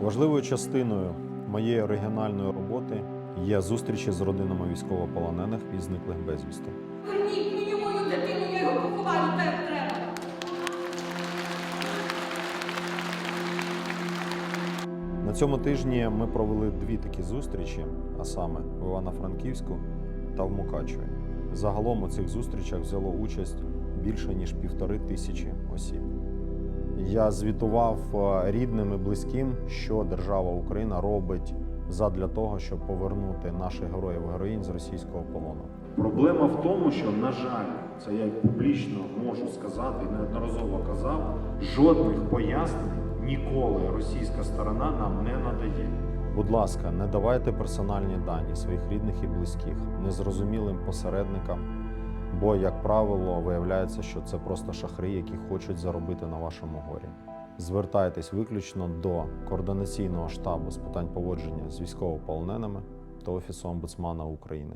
Важливою частиною моєї оригінальної роботи є зустрічі з родинами військовополонених і зниклих безвісти. Верніть мені мою дитину, я його поховаю, де треба. На цьому тижні ми провели дві такі зустрічі, а саме в Івано-Франківську та в Мукачеві. Загалом у цих зустрічах взяло участь більше ніж півтори тисячі осіб. Я звітував е, рідним і близьким, що держава Україна робить задля того, щоб повернути наших героїв і героїнь з російського полону. Проблема в тому, що, на жаль, це я публічно можу сказати і неодноразово казав, жодних пояснень ніколи російська сторона нам не надає. Будь ласка, не давайте персональні дані своїх рідних і близьких незрозумілим посередникам, бо, як правило, виявляється, що це просто шахри, які хочуть заробити на вашому горі. Звертайтесь виключно до координаційного штабу з питань поводження з військовополоненими та Офісу омбудсмана України.